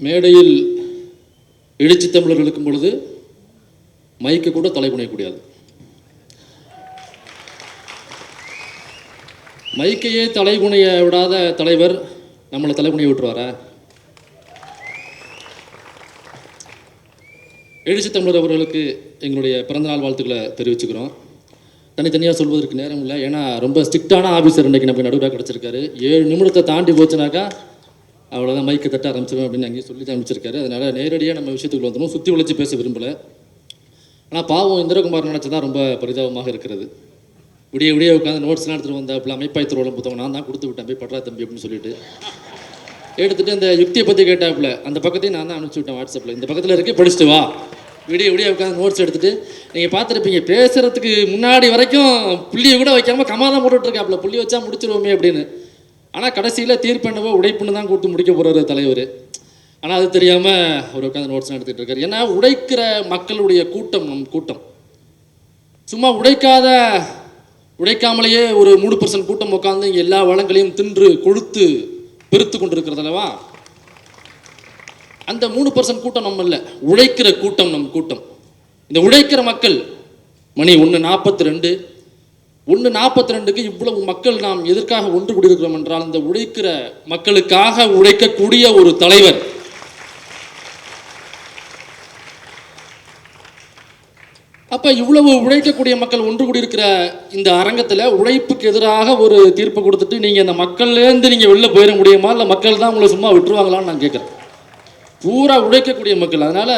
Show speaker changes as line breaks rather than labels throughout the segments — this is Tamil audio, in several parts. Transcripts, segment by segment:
மேடையில் எழுச்சி தமிழர் இருக்கும் பொழுது மைக்கு கூட தலைமுனையக்கூடாது மைக்கையே தலைபுனைய விடாத தலைவர் நம்மளை தலை விட்டுருவாரா? எழுச்சி தமிழர் அவர்களுக்கு எங்களுடைய பிறந்தநாள் வாழ்த்துக்களை தெரிவிச்சுக்கிறோம். தனித்தனியாக சொல்வதற்கு நேரம் இல்லை. ஏன்னா ரொம்ப ஸ்ட்ரிக்டான ஆஃபீஸர் இன்றைக்கி நமக்கு நடுவில் கிடச்சிருக்காரு. ஏழு நிமிடத்தை தாண்டி போச்சுனாக்கா அவ்வளோதான் மைக்கை தட்ட ஆரம்பிச்சிருவேன் அப்படின்னு அங்கேயே சொல்லி ஆரம்பிச்சிருக்காரு அதனால் நேரடியாக நம்ம விஷயத்துக்குள்ள வந்துடும் சுற்றி உழைச்சி பேச விரும்பலை. ஆனால் பாவம் இந்திரகுமார் நினச்சதான் ரொம்ப பரிதாபமாக இருக்கிறது. விடிய விடிய உட்காந்து நோட்ஸ்லாம் எடுத்துகிட்டு வந்தாப்புல அமைப்பாய் திருவள்ள புத்தகம் நான் தான் கொடுத்து விட்டேன். போய் பட்றா தம்பி அப்படின்னு சொல்லிட்டு. எடுத்துகிட்டு அந்த யுக்தியை பற்றி கேட்டாப்புல. அந்த பக்கத்தையும் நான் தான் அனுப்பிச்சி விட்டேன் வாட்ஸ்அப்பில் இந்த பக்கத்தில் இருக்கே படிச்சுட்டு வா. விடிய விடிய உட்காந்து நோட்ஸ் எடுத்துட்டு நீங்கள் பார்த்துருப்பீங்க பேசுகிறதுக்கு முன்னாடி வரைக்கும் புள்ளியை கூட வைக்காம கமா தான் போட்டுட்டு இருக்காப்புல. புள்ளி வச்சா முடிச்சிருவோமே அப்படின்னு. ஆனால் கடைசியில் தீர்ப்பெண்ணவோ உடைப்புன்னு தான் கொடுத்து முடிக்க போகிறாரு தலைவர். ஆனால் அது தெரியாமல் அவர் உட்காந்து நோட்ஸ்லாம் எடுத்துகிட்டு இருக்காரு. ஏன்னா உடைக்கிற மக்களுடைய கூட்டம் நம் கூட்டம். சும்மா உடைக்காத உடைக்காமலேயே ஒரு மூணு பர்சன்ட் கூட்டம் உட்காந்து இங்கே எல்லா வளங்களையும் தின்று கொழுத்து பெருத்து கொண்டிருக்கிறதல்லவா அந்த மூணு பர்சன்ட் கூட்டம் நம்ம இல்லை. உழைக்கிற கூட்டம் நம் கூட்டம். இந்த உழைக்கிற மக்கள் மணி ஒன்று நாற்பத்தி ரெண்டு ஒன்று நாற்பத்தி ரெண்டுக்கு இவ்வளவு மக்கள் நாம் எதற்காக ஒன்று கூடியிருக்கிறோம் என்றால் இந்த உழைக்கிற மக்களுக்காக உழைக்கக்கூடிய ஒரு தலைவர். அப்ப இவ்வளவு உழைக்கக்கூடிய மக்கள் ஒன்று கூடியிருக்கிற இந்த அரங்கத்தில் உழைப்புக்கு எதிராக ஒரு தீர்ப்பு கொடுத்துட்டு நீங்க இந்த மக்கள்லேருந்து நீங்க வெளில போயிட முடியுமா? இல்லை மக்கள் தான் உங்களை சும்மா விட்டுருவாங்களான்னு நான் கேட்குறேன். பூரா உழைக்கக்கூடிய மக்கள். அதனால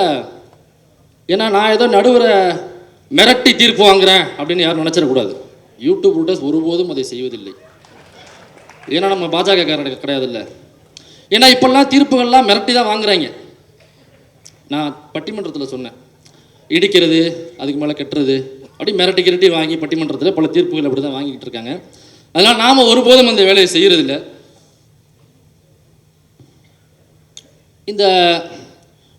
ஏன்னா நான் ஏதோ நடுவரை மிரட்டி தீர்ப்பு வாங்குறேன் அப்படின்னு யாரும் நினைச்சிடக்கூடாது. யூடியூப் ரூட்டர்ஸ் ஒருபோதும் அதை செய்வதில்லை. ஏன்னா நம்ம பாஜக காரணம் கிடையாது இல்லை ஏன்னா இப்பெல்லாம் தீர்ப்புகள்லாம் மிரட்டி தான் வாங்குறாங்க. நான் பட்டிமன்றத்தில் சொன்னேன். இடிக்கிறது அதுக்கு மேலே கட்டுறது அப்படி மிரட்டி கிரட்டி வாங்கி பட்டிமன்றத்தில் பல தீர்ப்புகள் அப்படி தான் வாங்கிக்கிட்டு இருக்காங்க. அதனால் நாம் ஒருபோதும் அந்த வேலையை செய்கிறதில்ல இந்த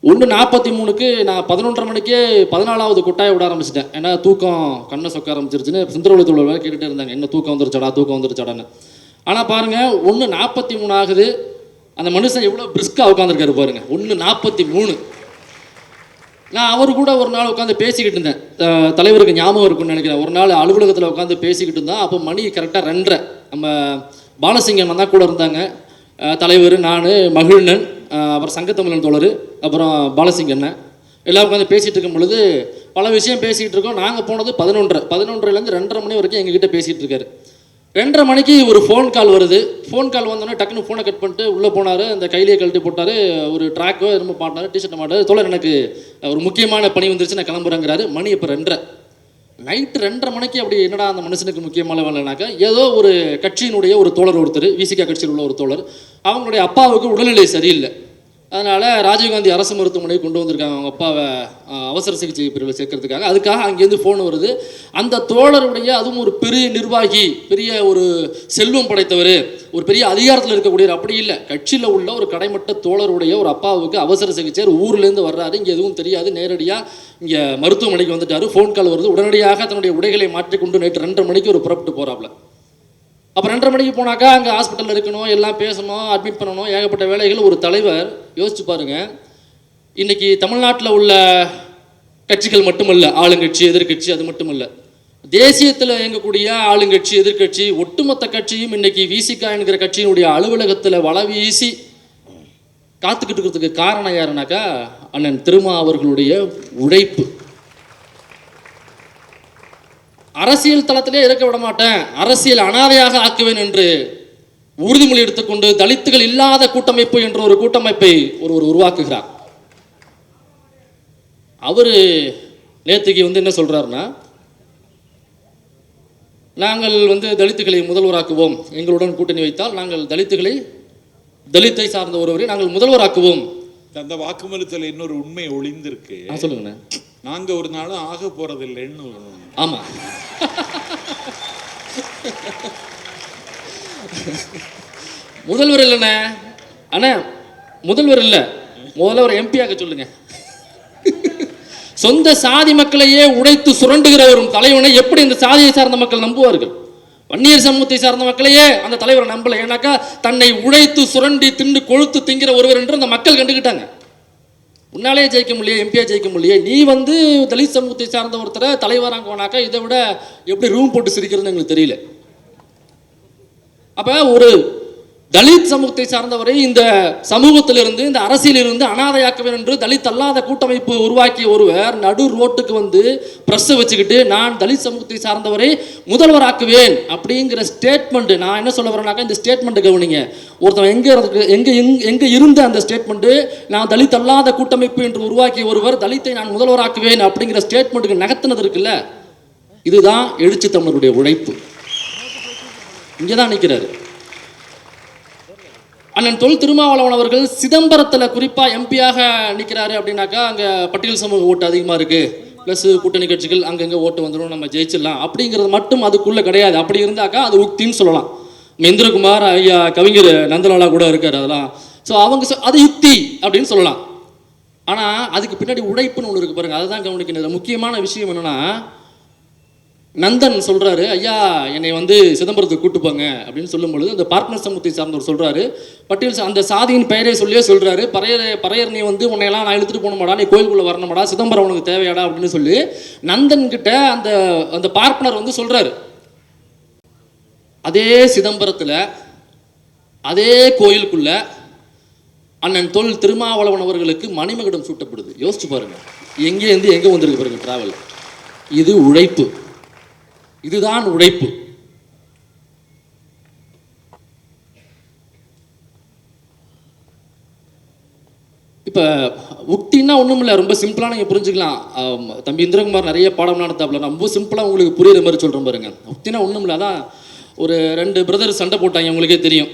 ஒன்று நாற்பத்தி மூணுக்கு நான் பதினொன்றரை மணிக்கே பதினாலாவது கொட்டாயை விட ஆரம்பிச்சிட்டேன். ஏன்னா தூக்கம் கண்ணை சொக்க ஆரம்பிச்சிருச்சுன்னு சுந்தரவழி தொழில் கேட்டுகிட்டே இருந்தாங்க. என்ன தூக்கம் வந்துருச்சாடா தூக்கம் வந்துருச்சாடான்னு. ஆனால் பாருங்கள் ஒன்று நாற்பத்தி மூணு ஆகுது. அந்த மனுஷன் எவ்வளோ பிரிஸ்காக உட்காந்துருக்காரு பாருங்கள் ஒன்று நாற்பத்தி மூணு. நான் அவர் கூட ஒரு நாள் உட்காந்து பேசிக்கிட்டு இருந்தேன். தலைவருக்கு ஞாபகம் இருக்கும்னு நினைக்கிறேன். ஒரு நாள் அலுவலகத்தில் உட்காந்து பேசிக்கிட்டு இருந்தோம். அப்போ மணி கரெக்டாக ரெண்டரை. நம்ம பாலசிங்கம் தான் கூட இருந்தாங்க. தலைவர் நான் மகிழ்நன் அப்புறம் சங்கத்தமிழன் தோழர் அப்புறம் பாலசிங்கண்ணன் எல்லாம் உட்காந்து பேசிகிட்டு இருக்கும் பொழுது பல விஷயம் பேசிகிட்டு இருக்கோம். நாங்கள் போனது பதினொன்றரை பதினொன்றரைலேருந்து ரெண்டரை மணி வரைக்கும் எங்ககிட்ட பேசிகிட்டு இருக்காரு. ரெண்டரை மணிக்கு ஒரு ஃபோன் கால் வருது. ஃபோன் கால் வந்தோடனே டக்குன்னு ஃபோனை கட் பண்ணிட்டு உள்ளே போனார். அந்த கையிலேயே கழட்டி போட்டார். ஒரு ட்ராக்கோ ரொம்ப பாட்டினார் டிஷர்ட் மாட்டார் தோழர் எனக்கு ஒரு முக்கியமான பணி வந்துருச்சு. நான் கிளம்புறேங்கிறாரு. மணி இப்போ ரெண்டரை. நைட்டு ரெண்டரை மணிக்கு அப்படி என்னடா அந்த மனுஷனுக்கு முக்கியமான வேலைனாக்கா ஏதோ ஒரு கட்சியினுடைய ஒரு தோழர் ஒருத்தர் விசிகா கட்சியில் உள்ள ஒரு தோழர் அவங்களுடைய அப்பாவுக்கு உடல்நிலை சரியில்லை. அதனால் ராஜீவ்காந்தி அரசு மருத்துவமனைக்கு கொண்டு வந்திருக்காங்க. அவங்க அப்பாவை அவசர சிகிச்சை பிரிவில் சேர்க்கறதுக்காக. அதுக்காக அங்கேருந்து ஃபோன் வருது. அந்த தோழருடைய அதுவும் ஒரு பெரிய நிர்வாகி பெரிய ஒரு செல்வம் படைத்தவர் ஒரு பெரிய அதிகாரத்தில் இருக்கக்கூடியவர். அப்படி இல்லை. கட்சியில் உள்ள ஒரு கடைமட்ட தோழருடைய ஒரு அப்பாவுக்கு அவசர சிகிச்சை. ஒரு ஊர்லேருந்து வர்றாரு. இங்கே எதுவும் தெரியாது. நேரடியாக இங்கே மருத்துவமனைக்கு வந்துட்டார். ஃபோன் கால் வருது. உடனடியாக தன்னுடைய உடைகளை மாற்றிக்கொண்டு நேற்று ரெண்டரை மணிக்கு ஒரு புறப்பட்டு போகிறாப்புல அப்போ ரெண்டரை மணிக்கு போனாக்கா அங்கே ஹாஸ்பிட்டலில் இருக்கணும் எல்லாம் பேசணும் அட்மிட் பண்ணணும். ஏகப்பட்ட வேலைகள் ஒரு தலைவர் யோசிச்சு பாருங்க. இன்னைக்கு தமிழ்நாட்டில் உள்ள கட்சிகள் மட்டுமல்ல ஆளுங்கட்சி எதிர்க்கட்சி அது மட்டுமல்ல. தேசியத்தில் இயங்கக்கூடிய ஆளுங்கட்சி எதிர்க்கட்சி ஒட்டுமொத்த கட்சியும் இன்னைக்கு விசிகா என்கிற கட்சியினுடைய அலுவலகத்தில் வள வீசி காத்துக்கிட்டு இருக்கிறதுக்கு காரணம் யாருனாக்கா அண்ணன் திருமா அவர்களுடைய உழைப்பு. அரசியல் தளத்திலே இருக்க விட மாட்டேன் அரசியல் அனாதையாக ஆக்குவேன் என்று உறுதிமொழி எடுத்துக்கொண்டு தலித்துகள் இல்லாத கூட்டமைப்பு என்ற ஒரு கூட்டமைப்பை ஒருவர் உருவாக்குகிறார். அவர் நேற்றுக்கு வந்து என்ன சொல்றாருன்னா நாங்கள் வந்து தலித்துகளை முதல்வராக்குவோம். எங்களுடன் கூட்டணி வைத்தால் நாங்கள் தலித்துகளை தலித்தை சார்ந்த ஒருவரை நாங்கள் முதல்வராக்குவோம்.
அந்த வாக்குமூலத்தில் இன்னொரு உண்மை ஒளிந்திருக்கு.
சொல்லுங்கண்ணே.
நாங்க ஒரு நாளும் ஆக போறதில்லைன்னு ஒரு-
ஆமா. முதல்வர் இல்லைண்ணே. அண்ணா முதல்வர் இல்லை. முதல்ல ஒரு எம்பி ஆக்க சொல்லுங்க. சொந்த சாதி மக்களையே உடைத்து சுரண்டுகிற ஒரு தலைவனை எப்படி இந்த சாதியை சார்ந்த மக்கள் நம்புவார்கள்? வன்னியர் சமூகத்தை சார்ந்த மக்களையே அந்த தலைவரை நம்பல. ஏன்னாக்கா தன்னை உழைத்து சுரண்டி திண்டு கொழுத்து திங்கிற ஒருவர் என்று அந்த மக்கள் கண்டுக்கிட்டாங்க உன்னாலே ஜெயிக்க முடியல எம்பியா ஜெயிக்க முடியல நீ வந்து தலித் சமூகத்தை சார்ந்த ஒருத்தரை தலைவராக போனாக்கா இதை விட எப்படி ரூம் போட்டு சிரிக்கிறதுன்னு எங்களுக்கு தெரியல. அப்போ ஒரு தலித் சமூகத்தை சார்ந்தவரை இந்த சமூகத்திலிருந்து இந்த அரசியலிருந்து அனாதையாக்குவேன் என்று தலித் அல்லாத கூட்டமைப்பு உருவாக்கிய ஒருவர் நடு ரோட்டுக்கு வந்து ப்ரெஸ்ஸை வச்சுக்கிட்டு நான் தலித் சமூகத்தை சார்ந்தவரை முதல்வராக்குவேன் அப்படிங்கிற ஸ்டேட்மெண்ட் நான் என்ன சொல்ல வரேனாக்கா இந்த ஸ்டேட்மெண்ட் கவனிங்க. ஒருத்தன் எங்கே இருக்கு எங்கே எங்கே இருந்த அந்த ஸ்டேட்மெண்ட்டு நான் தலித் அல்லாத கூட்டமைப்பு என்று உருவாக்கிய ஒருவர் தலித்தை நான் முதல்வராக்குவேன் அப்படிங்கிற ஸ்டேட்மெண்ட்டுக்கு நகர்த்தினது இருக்குல்ல. இதுதான் எழுச்சி தமிழருடைய உழைப்பு. இங்கே தான் நிற்கிறாரு அண்ணன் தொல் திருமாவளவன் அவர்கள் சிதம்பரத்தில் குறிப்பாக எம்பியாக நிற்கிறாரு அப்படின்னாக்கா அங்கே பட்டியல் சமூக ஓட்டு அதிகமாக இருக்குது ப்ளஸ் கூட்டணி கட்சிகள் அங்கங்கே ஓட்டு வந்துடும் நம்ம ஜெயிச்சிடலாம். அப்படிங்கிறது மட்டும் அதுக்குள்ளே கிடையாது. அப்படி இருந்தாக்கா அது உக்தின்னு சொல்லலாம். இந்திரகுமார் ஐயா கவிஞர் நந்தலாலா கூட இருக்கார் அதெல்லாம். ஸோ அவங்க சொ- அது யுக்தி அப்படின்னு சொல்லலாம். ஆனால் அதுக்கு பின்னாடி உழைப்புன்னு ஒன்று இருக்குது பாருங்கள் அதுதான் கவனிக்கணும். முக்கியமான விஷயம் என்னென்னா நந்தன் சொல்கிறாரு ஐயா என்னை வந்து சிதம்பரத்துக்கு கூட்டு போங்க. அப்படின்னு சொல்லும் பொழுது அந்த பார்ட்னர் சமூகத்தை சார்ந்தவர் சொல்கிறாரு பட்டியல் அந்த சாதியின் பெயரை சொல்லியே சொல்கிறாரு பறையர் பறையர் நீ வந்து உன்னையெல்லாம் நான் இழுத்துட்டு போகணுமாடா நீ கோயிலுக்குள்ளே வரணுமாடா சிதம்பரம் உனக்கு தேவையாடா அப்படின்னு சொல்லி நந்தன்கிட்ட அந்த அந்த பார்ட்னர் வந்து சொல்கிறாரு அதே சிதம்பரத்தில் அதே கோயிலுக்குள்ள அண்ணன் தொல் திருமாவளவன் அவர்களுக்கு மணிமகுடம் சூட்டப்படுது. யோசிச்சு பாருங்கள் எங்கேருந்து எங்கே வந்திருக்கு பாருங்கள் ட்ராவல் இது உழைப்பு. இதுதான் உழைப்பு இப்போ உக்தின்னா ஒன்றும் இல்லை ரொம்ப சிம்பிளாக நீங்கள் புரிஞ்சுக்கலாம். தம்பி இந்திரகுமார் நிறைய பாடம் நடத்தாப்புல ரொம்ப சிம்பிளாக உங்களுக்கு புரியுற மாதிரி சொல்கிறேன் பாருங்க. உக்தினா ஒன்றும் இல்லை அதான் ஒரு ரெண்டு பிரதர் சண்டை போட்டாங்க உங்களுக்கே தெரியும்.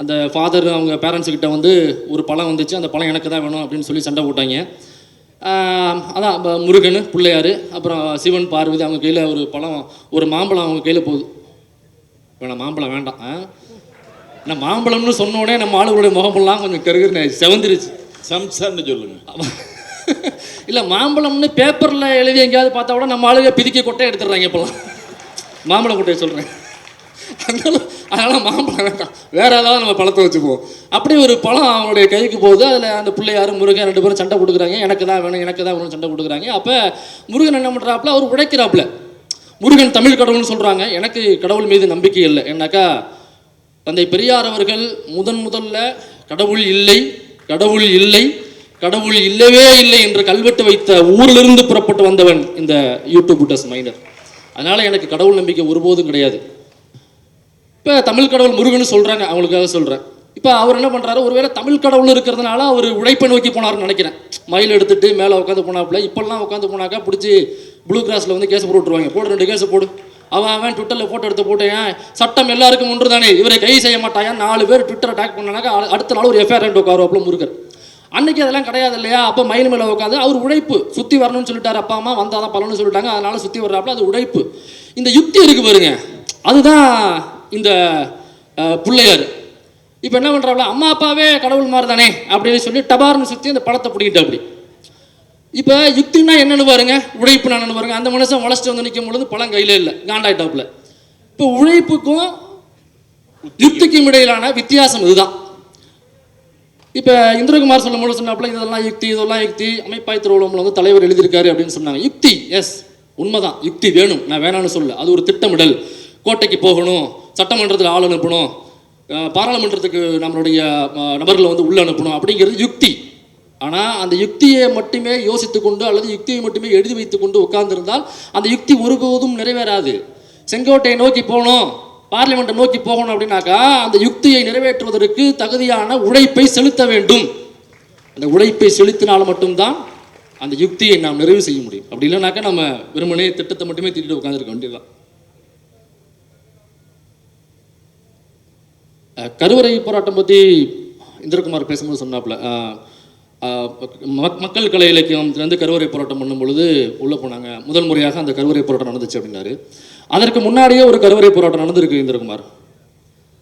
அந்த ஃபாதர் அவங்க பேரண்ட்ஸ் கிட்ட வந்து ஒரு பழம் வந்துச்சு அந்த பழம் எனக்கு தான் வேணும் அப்படின்னு சொல்லி சண்டை போட்டாங்க. அதான் அப்ப முருகன் பிள்ளையார் அப்புறம் சிவன் பார்வதி அவங்க கையில் ஒரு பழம் ஒரு மாம்பழம் அவங்க கையில் போகுது. வேணாம் மாம்பழம் வேண்டாம்? நான் மாம்பழம்னு சொன்ன உடனே நம்ம ஆளுகளுடைய முகமெல்லாம் கொஞ்சம் கருகுன்னு செவந்துருச்சு.
சம்சார்னு சொல்லுங்க.
இல்லை மாம்பழம்னு பேப்பரில் எழுதி எங்கேயாவது பார்த்தா கூட நம்ம ஆளுங்க பிதிக்க கொட்டை எடுத்துடுறாங்க இப்போலாம். மாம்பழம் கொட்டையை சொல்கிறேன் அதனால அதனால மாம்பழம் வேண்டாம். வேற ஏதாவது நம்ம பழத்தை வச்சுப்போம் அப்படி ஒரு பழம் அவங்களுடைய கைக்கு போகுது. அதில் அந்த பிள்ளையார் முருகன் ரெண்டு பேரும் சண்டை கொடுக்குறாங்க எனக்கு தான் வேணும் எனக்கு தான் வேணும் சண்டை கொடுக்குறாங்க அப்போ முருகன் என்ன பண்ணுறாப்புல அவர் உழைக்கிறாப்புல முருகன் தமிழ் கடவுள்னு சொல்கிறாங்க எனக்கு கடவுள் மீது நம்பிக்கை இல்லை. ஏன்னாக்கா தந்தை பெரியார் அவர்கள் முதன் முதல்ல கடவுள் இல்லை கடவுள் இல்லை கடவுள் இல்லவே இல்லை என்று கல்வெட்டு வைத்த ஊரிலிருந்து புறப்பட்டு வந்தவன் இந்த யூடியூப் டஸ் மைனர். அதனால் எனக்கு கடவுள் நம்பிக்கை ஒருபோதும் கிடையாது. இப்போ தமிழ் கடவுள் முருகன் சொல்கிறாங்க அவங்களுக்காக சொல்கிறேன் இப்போ அவர் என்ன பண்ணுறாரு ஒருவேளை தமிழ் கடவுள் இருக்கிறதுனால அவர் உழைப்பை நோக்கி போனார்னு நினைக்கிறேன். மயில் எடுத்துட்டு மேலே உட்காந்து போனாப்புல இப்போல்லாம் உட்காந்து போனாக்கா பிடிச்சி ப்ளூ கிராஸில் வந்து கேஸ் போட்டு விட்ருவாங்க போடு ரெண்டு கேஸை போடு. அவன் அவன் ட்விட்டரில் ஃபோட்டோ எடுத்து போட்டேன். சட்டம் எல்லாருக்கும் ஒன்று தானே இவரை கை செய்ய மாட்டாயா நாலு பேர் ட்விட்டர் அட்டாக் பண்ணாக்கா அடுத்த நாள் ஒரு எஃப்ஐஆர் ரெண்டு உட்காருவாப்புல முருகர். அன்னைக்கு அதெல்லாம் கிடையாது இல்லையா? அப்போ மயில் மேலே உட்காந்து அவர் உழைப்பு சுற்றி வரணும்னு சொல்லிட்டார் அப்பா அம்மா வந்தால் தான் பலன்னு சொல்லிட்டாங்க. அதனால சுற்றி வர்றாப்புல அது உழைப்பு இந்த யுக்தி இருக்கு பாருங்க. அதுதான் இந்த பிள்ளையார். இப்போ என்ன பண்ணுறாப்புல அம்மா அப்பாவே கடவுள் மாதிரி தானே அப்படின்னு சொல்லி டபார்னு சுற்றி அந்த படத்தை பிடிக்கிட்டு அப்படி இப்போ யுக்தின்னா என்னன்னு பாருங்க உழைப்பு என்னன்னு பாருங்க அந்த மனுஷன் வளர்ச்சிட்டு வந்து நிற்கும் பொழுது பழம் கையில் இல்லை காண்டாயிட்டாப்புல. இப்போ உழைப்புக்கும் யுக்திக்கும் இடையிலான வித்தியாசம் இதுதான். இப்போ இந்திரகுமார் சொல்லும் போது சொன்னாப்புல இதெல்லாம் யுக்தி இதெல்லாம் யுக்தி அமைப்பாய் திருவள்ளம்ல வந்து தலைவர் எழுதியிருக்காரு அப்படின்னு சொன்னாங்க. யுக்தி எஸ் உண்மைதான். யுக்தி வேணும் நான் வேணாம்னு சொல்ல அது ஒரு திட்டமிடல். கோட்டைக்கு போகணும் சட்டமன்றத்தில் ஆள் அனுப்பணும். பாராளுமன்றத்துக்கு நம்மளுடைய நபர்களை வந்து உள்ள அனுப்பணும் அப்படிங்கிறது யுக்தி. ஆனால் அந்த யுக்தியை மட்டுமே யோசித்து கொண்டு அல்லது யுக்தியை மட்டுமே எழுதி வைத்து கொண்டு உட்கார்ந்திருந்தால் அந்த யுக்தி ஒருபோதும் நிறைவேறாது. செங்கோட்டையை நோக்கி போகணும் பார்லிமெண்ட்டை நோக்கி போகணும் அப்படின்னாக்கா அந்த யுக்தியை நிறைவேற்றுவதற்கு தகுதியான உழைப்பை செலுத்த வேண்டும். அந்த உழைப்பை செலுத்தினால் மட்டும்தான் அந்த யுக்தியை நாம் நிறைவு செய்ய முடியும். அப்படி இல்லைனாக்கா நம்ம வெறுமனே திட்டத்தை மட்டுமே திட்டிட்டு உட்காந்துருக்க வேண்டியதுதான். கருவறை போராட்டம் பற்றி இந்திரகுமார் பேசும்போது சொன்னாப்புல. மக்- மக்கள் கலை இலக்கியத்திலேருந்து கருவறை போராட்டம் பண்ணும் பொழுது உள்ளே போனாங்க. முதல் முறையாக அந்த கருவறை போராட்டம் நடந்துச்சு அப்படின்னாரு. அதற்கு முன்னாடியே ஒரு கருவறை போராட்டம் நடந்திருக்கு இந்திரகுமார்.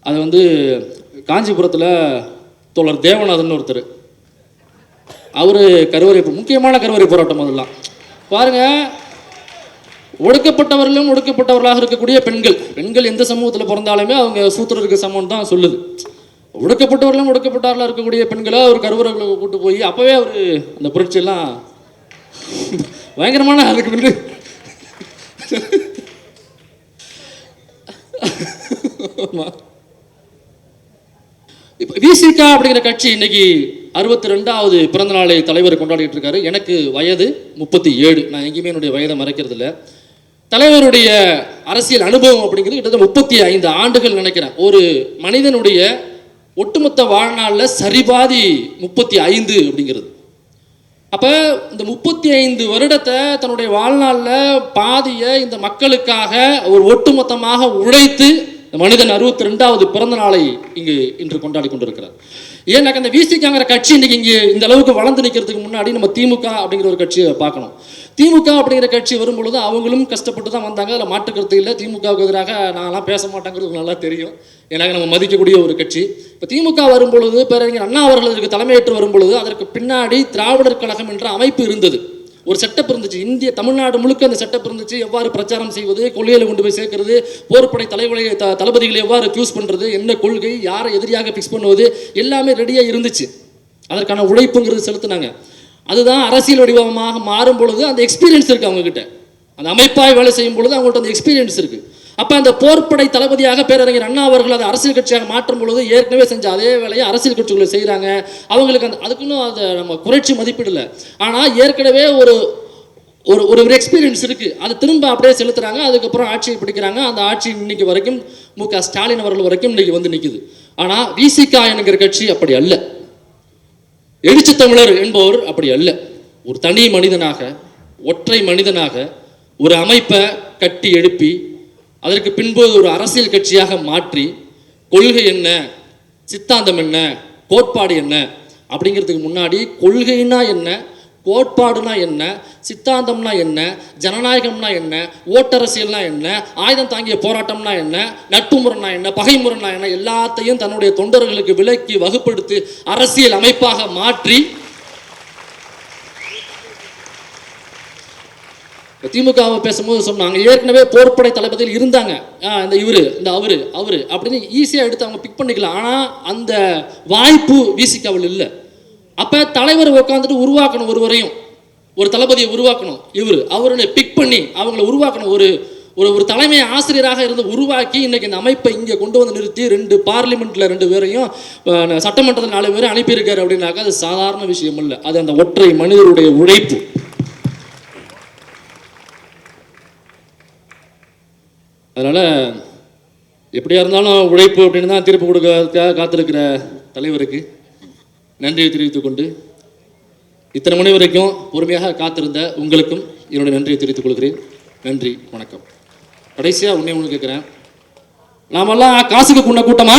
அது வந்து காஞ்சிபுரத்தில் தோழர் தேவநாதன் ஒருத்தர். அவர் கருவறை முக்கியமான கருவறை போராட்டம் அதெல்லாம். பாருங்கள் ஒடுக்கப்பட்டவர்களும் ஒடுக்கப்பட்டவர்களாக இருக்கக்கூடிய பெண்கள். பெண்கள் எந்த சமூகத்தில் பிறந்தாலுமே அவங்க சூத்திரருக்கு சமம் தான் சொல்லுது. ஒடுக்கப்பட்டவர்களும் ஒடுக்கப்பட்டவர்களாக இருக்கக்கூடிய பெண்களை அவர் கருவறைகளை கூட்டு போய் அப்போவே அவர் அந்த புரட்சியெல்லாம் பயங்கரமான அதுக்கு வந்து இப்போ விசிகா அப்படிங்கிற கட்சி இன்னைக்கு அறுபத்தி ரெண்டாவது பிறந்த நாளை தலைவர் கொண்டாடிட்டு இருக்காரு. எனக்கு வயது முப்பத்தி ஏழு. நான் எங்கேயுமே என்னுடைய வயதை மறைக்கிறது இல்லை தலைவருடைய அரசியல் அனுபவம் அப்படிங்கிறது கிட்டத்தட்ட முப்பத்தி ஐந்து ஆண்டுகள் நினைக்கிறேன். ஒரு மனிதனுடைய ஒட்டுமொத்த வாழ்நாளில் சரிபாதி முப்பத்தி ஐந்து அப்படிங்கிறது. அப்போ இந்த முப்பத்தி ஐந்து வருடத்தை தன்னுடைய வாழ்நாளில் பாதியை இந்த மக்களுக்காக ஒரு ஒட்டுமொத்தமாக உழைத்து இந்த மனிதன் அறுபத்தி ரெண்டாவது பிறந்த நாளை இங்கு இன்று கொண்டாடி கொண்டிருக்கிறார். ஏன்னாக்க அந்த விசிகாங்கிற கட்சி இன்னைக்கு இங்கே இந்த அளவுக்கு வளர்ந்து நிற்கிறதுக்கு முன்னாடி நம்ம திமுக அப்படிங்கிற ஒரு கட்சியை பார்க்கணும். திமுக அப்படிங்கிற கட்சி வரும்பொழுது அவங்களும் கஷ்டப்பட்டு தான் வந்தாங்க. அதில் மாற்றுக்கருத்து இல்லை. திமுகவுக்கு எதிராக நான்லாம் பேச மாட்டேங்கிறது நல்லா தெரியும். ஏன்னாக்க நம்ம மதிக்கக்கூடிய ஒரு கட்சி. இப்போ திமுக வரும்பொழுது பேரறிஞர் அண்ணா அவர்கள் இதற்கு தலைமையேற்று வரும்பொழுது அதற்கு பின்னாடி திராவிடர் கழகம் என்ற அமைப்பு இருந்தது. ஒரு செட்டப் இருந்துச்சு. இந்திய தமிழ்நாடு முழுக்க அந்த செட்டப் இருந்துச்சு. எவ்வாறு பிரச்சாரம் செய்வது கொள்கையில் கொண்டு போய் சேர்க்கிறது போர்ப்படை தலைவரை த தளபதிகளை எவ்வாறு சூஸ் பண்ணுறது என்ன கொள்கை யாரை எதிரியாக ஃபிக்ஸ் பண்ணுவது எல்லாமே ரெடியாக இருந்துச்சு. அதற்கான உழைப்புங்கிறது செலுத்தினாங்க. அதுதான் அரசியல் வடிவமாக மாறும் பொழுது அந்த எக்ஸ்பீரியன்ஸ் இருக்குது அவங்கக்கிட்ட அந்த அமைப்பாக வேலை செய்யும் பொழுது அவங்கள்ட்ட அந்த எக்ஸ்பீரியன்ஸ் இருக்குது அப்போ அந்த போர்ப்படை தளபதியாக பேரறிஞர் அண்ணா அவர்கள் அதை அரசியல் கட்சியாக மாற்றும் பொழுது ஏற்கனவே செஞ்ச அதே வேலையை அரசியல் கட்சிகளை செய்கிறாங்க அவங்களுக்கு அந்த அதுக்குன்னு அதை நம்ம குறைச்சி மதிப்பிடல. ஆனால் ஏற்கனவே ஒரு ஒரு ஒரு ஒரு எக்ஸ்பீரியன்ஸ் இருக்குது அதை திரும்ப அப்படியே செலுத்துறாங்க. அதுக்கப்புறம் ஆட்சியை பிடிக்கிறாங்க. அந்த ஆட்சி இன்னைக்கு வரைக்கும் மு க ஸ்டாலின் அவர்கள் வரைக்கும் இன்னைக்கு வந்து நிற்குது ஆனால் விசிகா என்கிற கட்சி அப்படி அல்ல. எழுச்சி தமிழர் என்பவர் அப்படி அல்ல. ஒரு தனி மனிதனாக ஒற்றை மனிதனாக ஒரு அமைப்பை கட்டி எழுப்பி அதற்கு பின்பு ஒரு அரசியல் கட்சியாக மாற்றி கொள்கை என்ன சித்தாந்தம் என்ன கோட்பாடு என்ன அப்படிங்கிறதுக்கு முன்னாடி கொள்கைனா என்ன கோட்பாடுனா என்ன சித்தாந்தம்னா என்ன ஜனநாயகம்னா என்ன ஓட்டரசியல்னா என்ன ஆயுதம் தாங்கிய போராட்டம்னா என்ன நட்பு முறைனா என்ன பகைமுறைனா என்ன எல்லாத்தையும் தன்னுடைய தொண்டர்களுக்கு விலக்கி வகுப்படுத்தி அரசியல் அமைப்பாக மாற்றி திமுகவை பேசும்போது சொன்னாங்க ஏற்கனவே போர்ப்படை தளபதியில் இருந்தாங்க. இந்த இவரு இந்த அவரு அவரு அப்படின்னு ஈஸியாக எடுத்து அவங்க பிக் பண்ணிக்கலாம். ஆனால் அந்த வாய்ப்பு விசிகாவில் இல்லை. அப்போ தலைவர் உட்காந்துட்டு உருவாக்கணும் ஒருவரையும். ஒரு தளபதியை உருவாக்கணும். இவர் அவருன்னு பிக் பண்ணி அவங்கள உருவாக்கணும். ஒரு ஒரு ஒரு தலைமை ஆசிரியராக இருந்து உருவாக்கி இன்னைக்கு இந்த அமைப்பை இங்கே கொண்டு வந்து நிறுத்தி ரெண்டு பார்லிமெண்ட்டில் ரெண்டு பேரையும் சட்டமன்றத்தில் நாலு பேரும் அனுப்பியிருக்காரு அப்படின்னாக்கா அது சாதாரண விஷயம் இல்லை. அது அந்த ஒற்றை மனிதருடைய உழைப்பு. அதனால் எப்படியா இருந்தாலும் உழைப்பு அப்படின்னு தான் தீர்ப்பு கொடுக்க காத்திருக்கிற தலைவருக்கு நன்றியை தெரிவித்துக் கொண்டு இத்தனை மணி வரைக்கும் பொறுமையாக காத்திருந்த உங்களுக்கும் என்னுடைய நன்றியை தெரிவித்துக் கொள்கிறேன். நன்றி வணக்கம். கடைசியாக உன்னை ஒன்று கேட்குறேன் நாமெல்லாம் காசுக்கு குண்ட கூட்டமா?